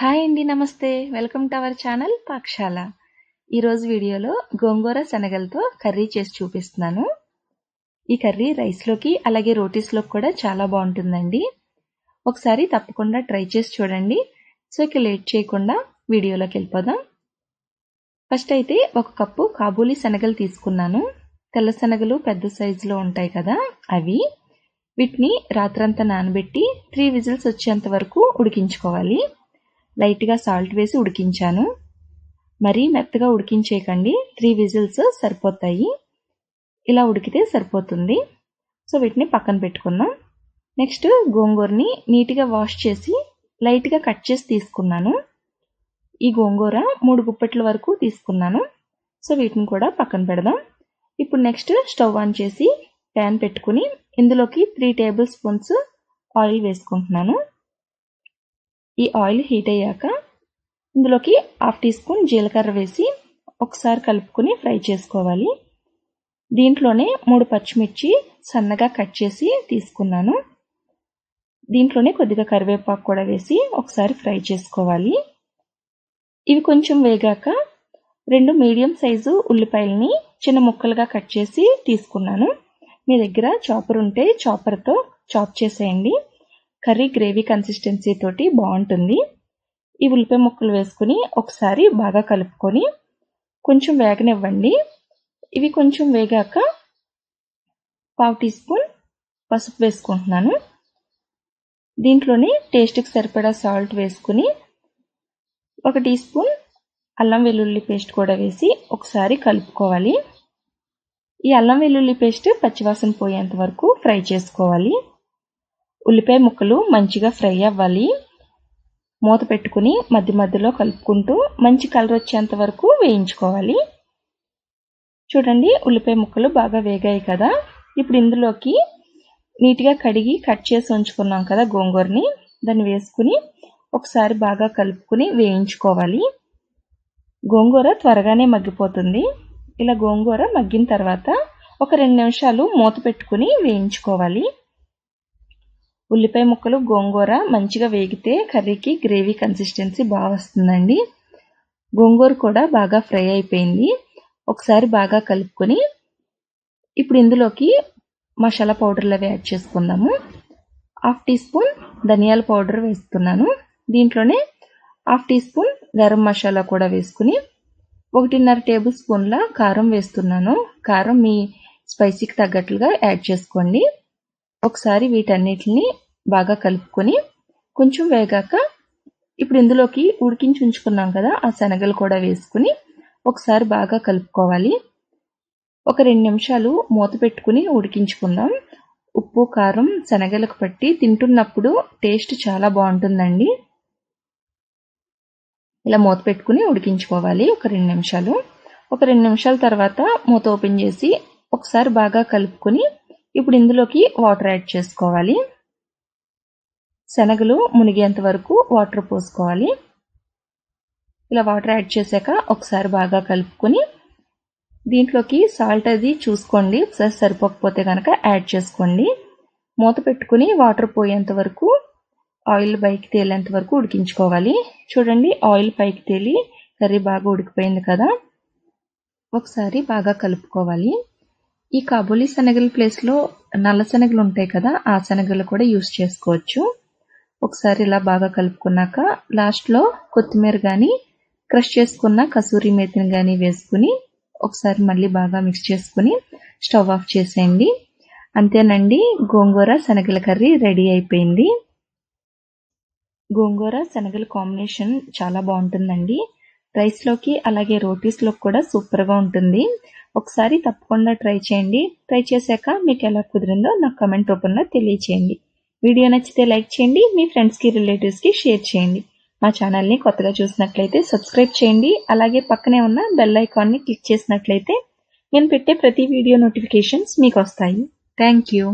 Hi అండి నమస్తే. Welcome to our channel Pakshala ఈరోజు వీడియోలో గోంగూర శనగలతో కర్రీ చేసి చూపిస్తున్నాను. ఈ కర్రీ రైస్లోకి అలాగే రోటీస్లోకి కూడా చాలా బాగుంటుందండి. ఒకసారి తప్పకుండా ట్రై చేసి చూడండి. సో ఇక లేట్ చేయకుండా వీడియోలోకి వెళ్ళిపోదాం. ఫస్ట్ అయితే ఒక కప్పు కాబూలీ శనగలు తీసుకున్నాను. తెల్ల శనగలు పెద్ద సైజులో ఉంటాయి కదా అవి. వీటిని రాత్రంతా నానబెట్టి త్రీ విజిల్స్ వచ్చేంత వరకు ఉడికించుకోవాలి. లైట్గా సాల్ట్ వేసి ఉడికించాను. మరీ మెత్తగా ఉడికించేయకండి. త్రీ విజిల్స్ సరిపోతాయి. ఇలా ఉడికితే సరిపోతుంది. సో వీటిని పక్కన పెట్టుకుందాం. నెక్స్ట్ గోంగూరని నీట్గా వాష్ చేసి లైట్గా కట్ చేసి తీసుకున్నాను. ఈ గోంగూర మూడు గుప్పెట్ల వరకు తీసుకున్నాను. సో వీటిని కూడా పక్కన పెడదాం. ఇప్పుడు నెక్స్ట్ స్టవ్ ఆన్ చేసి ప్యాన్ పెట్టుకుని ఇందులోకి త్రీ టేబుల్ స్పూన్స్ ఆయిల్ వేసుకుంటున్నాను. ఈ ఆయిల్ హీట్ అయ్యాక ఇందులోకి హాఫ్ టీ స్పూన్ జీలకర్ర వేసి ఒకసారి కలుపుకొని ఫ్రై చేసుకోవాలి. దీంట్లోనే మూడు పచ్చిమిర్చి సన్నగా కట్ చేసి తీసుకున్నాను. దీంట్లోనే కొద్దిగా కరివేపాకు కూడా వేసి ఒకసారి ఫ్రై చేసుకోవాలి. ఇవి కొంచెం వేగాక రెండు మీడియం సైజు ఉల్లిపాయలని చిన్న ముక్కలుగా కట్ చేసి తీసుకున్నాను. మీ దగ్గర చాపర్ ఉంటే చాపర్తో చాప్ చేసేయండి. కర్రీ గ్రేవీ కన్సిస్టెన్సీ తోటి బాగుంటుంది. ఈ ఉల్లిపాయ ముక్కలు వేసుకుని ఒకసారి బాగా కలుపుకొని కొంచెం వేగనివ్వండి. ఇవి కొంచెం వేగాక పావు టీ స్పూన్ పసుపు వేసుకుంటున్నాను. దీంట్లోనే టేస్ట్కి సరిపడా సాల్ట్ వేసుకుని ఒక టీ స్పూన్ అల్లం వెల్లుల్లి పేస్ట్ కూడా వేసి ఒకసారి కలుపుకోవాలి. ఈ అల్లం వెల్లుల్లి పేస్ట్ పచ్చివాసన పోయేంత వరకు ఫ్రై చేసుకోవాలి. ఉల్లిపాయ ముక్కలు మంచిగా ఫ్రై అవ్వాలి. మూత పెట్టుకుని మధ్య మధ్యలో కలుపుకుంటూ మంచి కలర్ వచ్చేంత వరకు వేయించుకోవాలి. చూడండి ఉల్లిపాయ ముక్కలు బాగా వేగాయి కదా. ఇప్పుడు ఇందులోకి నీట్గా కడిగి కట్ చేసి ఉంచుకున్నాం కదా గోంగూరని. దాన్ని వేసుకుని ఒకసారి బాగా కలుపుకుని వేయించుకోవాలి. గోంగూర త్వరగానే మగ్గిపోతుంది. ఇలా గోంగూర మగ్గిన తర్వాత ఒక రెండు నిమిషాలు మూత పెట్టుకుని వేయించుకోవాలి. ఉల్లిపాయ ముక్కలు గోంగూర మంచిగా వేగితే కర్రీకి గ్రేవీ కన్సిస్టెన్సీ బాగా వస్తుందండి. గోంగూర కూడా బాగా ఫ్రై అయిపోయింది. ఒకసారి బాగా కలుపుకొని ఇప్పుడు ఇందులోకి మసాలా పౌడర్లు అవి యాడ్ చేసుకుందాము. హాఫ్ టీ స్పూన్ ధనియాల పౌడర్ వేస్తున్నాను. దీంట్లోనే half teaspoon garam masala కూడా వేసుకుని ఒకటిన్నర టేబుల్ స్పూన్ల కారం వేస్తున్నాను. కారం మీ స్పైసీకి తగ్గట్లుగా యాడ్ చేసుకోండి. ఒకసారి వీటన్నిటిని బాగా కలుపుకొని కొంచెం వేగాక ఇప్పుడు ఇందులోకి ఉడికించి ఉంచుకున్నాం కదా ఆ శనగలు కూడా వేసుకుని ఒకసారి బాగా కలుపుకోవాలి. ఒక రెండు నిమిషాలు మూత పెట్టుకుని ఉడికించుకుందాం. ఉప్పు కారం శనగలకు పట్టి తింటున్నప్పుడు టేస్ట్ చాలా బాగుంటుందండి. ఇలా మూత పెట్టుకుని ఉడికించుకోవాలి ఒక రెండు నిమిషాలు. ఒక రెండు నిమిషాల తర్వాత మూత ఓపెన్ చేసి ఒకసారి బాగా కలుపుకొని ఇప్పుడు ఇందులోకి వాటర్ యాడ్ చేసుకోవాలి. శనగలు మునిగేంత వరకు వాటర్ పోసుకోవాలి. ఇలా వాటర్ యాడ్ చేశాక ఒకసారి బాగా కలుపుకొని దీంట్లోకి సాల్ట్ అది చూసుకోండి. ఒకసారి సరిపోకపోతే కనుక యాడ్ చేసుకోండి. మూత పెట్టుకుని వాటర్ పోయేంత వరకు ఆయిల్ పైకి తేలేంత వరకు ఉడికించుకోవాలి. చూడండి ఆయిల్ పైకి తేలి కర్రీ బాగా ఉడికిపోయింది కదా. ఒకసారి బాగా కలుపుకోవాలి. ఈ కాబూలీ శనగల ప్లేస్లో నల్ల శనగలు ఉంటాయి కదా ఆ శనగలు కూడా యూస్ చేసుకోవచ్చు. ఒకసారి ఇలా బాగా కలుపుకున్నాక లాస్ట్లో కొత్తిమీర కానీ క్రష్ చేసుకున్న కసూరి మేతిని కానీ వేసుకుని ఒకసారి మళ్ళీ బాగా మిక్స్ చేసుకుని స్టవ్ ఆఫ్ చేసేయండి. అంతేనండి గోంగూర శనగల కర్రీ రెడీ అయిపోయింది. గోంగూర శనగల కాంబినేషన్ చాలా బాగుంటుందండి. రైస్లోకి అలాగే రోటీస్లోకి కూడా సూపర్గా ఉంటుంది. ఒకసారి తప్పకుండా ట్రై చేయండి. ట్రై చేశాక మీకు ఎలా కుదిరిందో నాకు కమెంట్ రూపంలో తెలియచేయండి. వీడియో నచ్చితే లైక్ చేయండి మీ ఫ్రెండ్స్కి రిలేటివ్స్కి షేర్ చేయండి. మా ఛానల్ని కొత్తగా చూసినట్లయితే సబ్స్క్రైబ్ చేయండి. అలాగే పక్కనే ఉన్న బెల్ ఐకాన్ని క్లిక్ చేసినట్లయితే నేను పెట్టే ప్రతి వీడియో నోటిఫికేషన్స్ మీకు వస్తాయి. Thank you